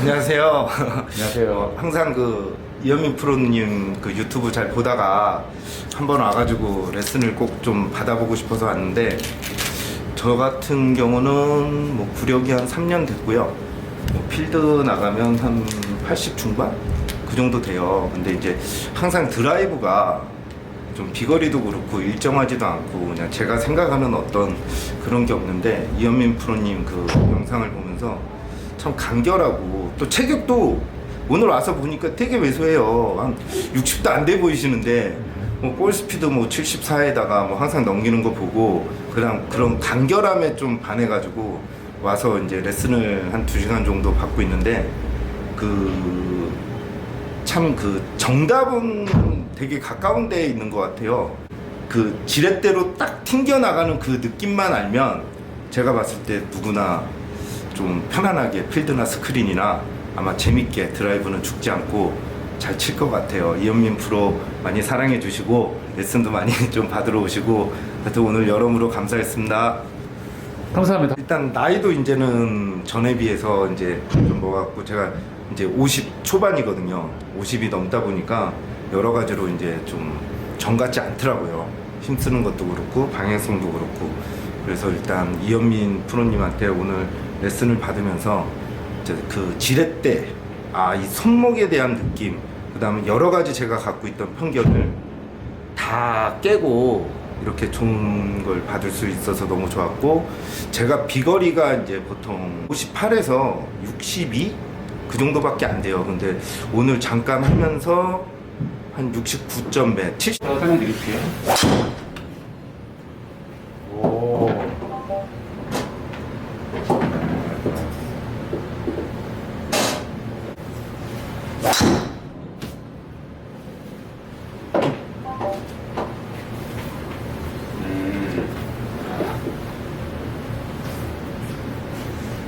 안녕하세요. 안녕하세요. 어, 항상 그 이현민 프로님 그 유튜브 잘 보다가 한번 와가지고 레슨을 꼭 좀 받아보고 싶어서 왔는데 저 같은 경우는 뭐 구력이 한 3년 됐고요. 뭐 필드 나가면 한 80 중반 그 정도 돼요. 근데 이제 항상 드라이브가 좀 비거리도 그렇고 일정하지도 않고 그냥 제가 생각하는 어떤 그런 게 없는데 이현민 프로님 그 영상을 보면서 참 간결하고 또 체격도 오늘 와서 보니까 되게 왜소해요. 한 60도 안 돼 보이시는데 뭐 볼 스피드 뭐 74에다가 뭐 항상 넘기는 거 보고 그냥 그런 간결함에 좀 반해가지고 와서 이제 레슨을 한 2시간 정도 받고 있는데 그 참 그 정답은 되게 가까운 데에 있는 것 같아요. 그 지렛대로 딱 튕겨 나가는 그 느낌만 알면 제가 봤을 때 누구나 좀 편안하게 필드나 스크린이나 아마 재밌게 드라이브는 죽지 않고 잘 칠 것 같아요. 이현민 프로 많이 사랑해 주시고 레슨도 많이 좀 받으러 오시고 하여튼 오늘 여러모로 감사했습니다. 감사합니다. 일단 나이도 이제는 전에 비해서 이제 좀 뭐갖고 제가 이제 50 초반이거든요. 50이 넘다 보니까 여러 가지로 이제 좀 정 같지 않더라고요. 힘쓰는 것도 그렇고 방향성도 그렇고 그래서 일단 이현민 프로님한테 오늘 레슨을 받으면서 이제 그 지렛대 아 이 손목에 대한 느낌 그 다음에 여러 가지 제가 갖고 있던 편견을 다 깨고 이렇게 좋은 걸 받을 수 있어서 너무 좋았고 제가 비거리가 이제 보통 58에서 62 그 정도밖에 안 돼요. 근데 오늘 잠깐 하면서 한 69점 배, 70 제가 설명드릴게요. 오. 음.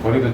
거리도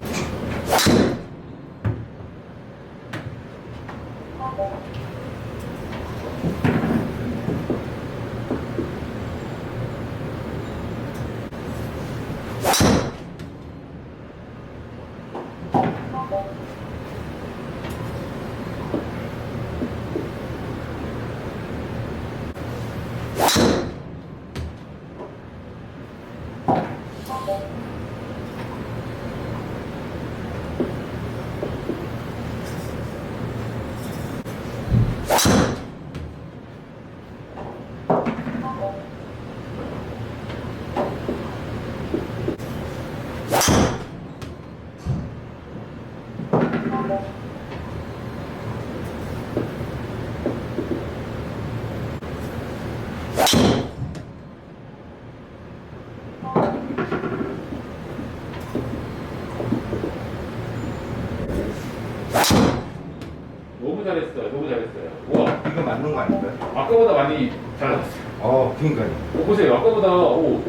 잘했어요. 너무 잘했어요. 우와. 이거 맞는 거 아닌가요? 아까보다 많이 잘났어요. 어, 그러니까요. 오, 보세요. 아까보다 오.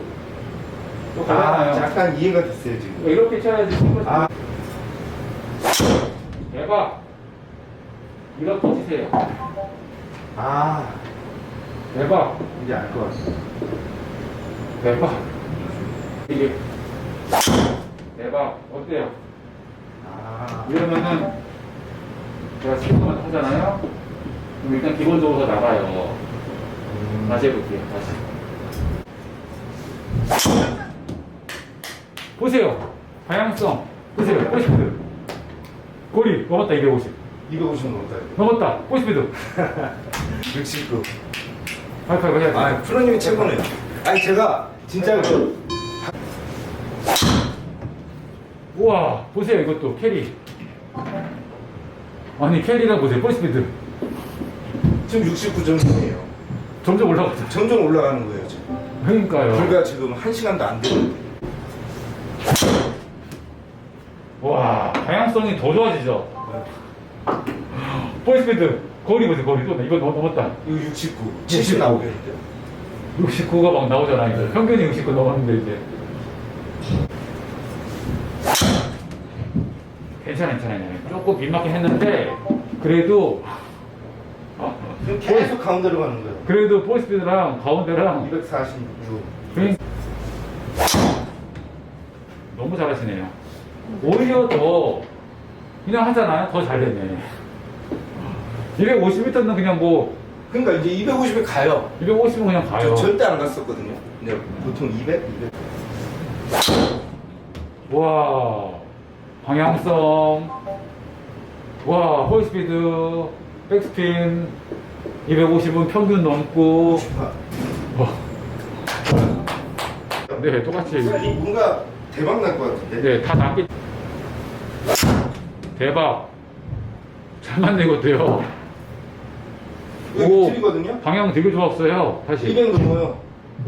또 아, 갈라나요? 약간 이해가 됐어요 지금. 이렇게 쳐야지. 아. 대박. 이렇게 치세요. 아, 대박. 이제 알 것 같아요. 대박. 이게 대박. 어때요? 아, 이러면은 제가 스쿼트만 하잖아요. 그럼 일단 기본적으로 나가요. 음, 다시 해볼게요. 다시. 보세요. 방향성. 보세요. 포스피드. 거리 넘었다 250. 250 넘었어요. 넘었다. 포스피드. 69. 하이파이브 해야 돼. 아, 프로님이 최고네요. 아니 제가 진짜 그 우와 보세요 이것도 캐리 아니 캐리가 보세요 포스피드 지금 69점이에요. 점점 올라가죠. 점점 올라가는 거예요 지금. 그러니까요. 불과 지금 한 시간도 안 되는데. 와 방향성이 더 좋아지죠? 포스피드 거리 보세요 거리 또 이거 넘- 넘었다. 이거 69, 70 나오겠는데. 69가 막 나오잖아 이제 평균이 69 넘었는데 이제 괜찮아 괜찮아요 조금 민망하긴 했는데 그래도 지금 계속 가운데로 가는 거예요. 그래도 포스피드랑 가운데랑 246. 그러니- 너무 잘하시네요. 오히려 더 그냥 하잖아요. 더 잘 되네. 250m는 그냥 뭐, 그러니까 이제 250에 가요. 250은 그냥 저 가요. 절대 안 갔었거든요. 근데 보통 200, 200. 와, 방향성, 와, 홀스피드, 백스핀, 250은 평균 넘고, 와. 네, 똑같이. 이 뭔가 대박 날 것 같은데. 네, 다 낫게. 대박. 잘 만들거든요. 이거 틀리거든요. 방향 되게 좋았어요. 다시. 200 넘어요.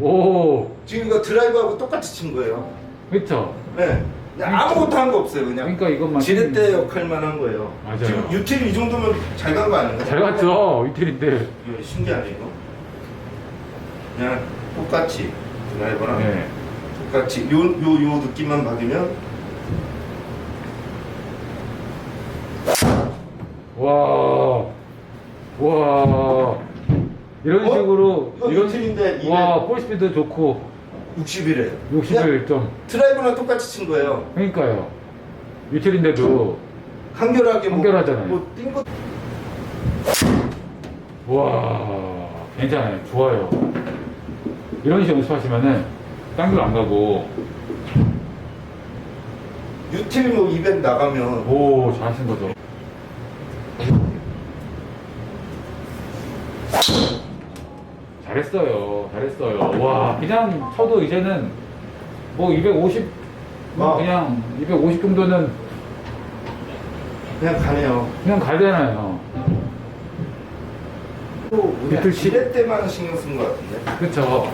오, 지금 이거 드라이브하고 똑같이 친 거예요. 그쵸? 네. 그냥 아무것도 한 거 없어요. 그냥. 그러니까 이것만. 지렛대 역할만 한 거예요. 맞아요. 지금 유틸 이 정도면 잘 간 거 아닌가요? 잘 갔죠? 이틀인데. 이거 신기하네 이거. 그냥 똑같이 드라이버랑 네. 똑같이 요 요 요 느낌만 받으면 와, 와, 이런 어? 식으로 이거 이런 유틸인데 이래. 와 볼 스피드 좋고 60이래. 61점. 드라이버랑 똑같이 친 거예요. 그러니까요. 유틸인데도 한결하게 뭐, 한결하잖아요. 뭐뛴 거. 와 괜찮아요. 좋아요. 이런 식으로 연습하시면은 딴길 안 가고 유틸 뭐 이벤트 나가면 오 잘하신 거죠. 잘했어요. 잘했어요. 와 그냥 쳐도 이제는 뭐 250, 뭐 어. 그냥 250 정도는 그냥 가네요. 그냥 되나요. 또 유틸 씨- 지렛대만 신경 쓴 것 같은데. 그쵸.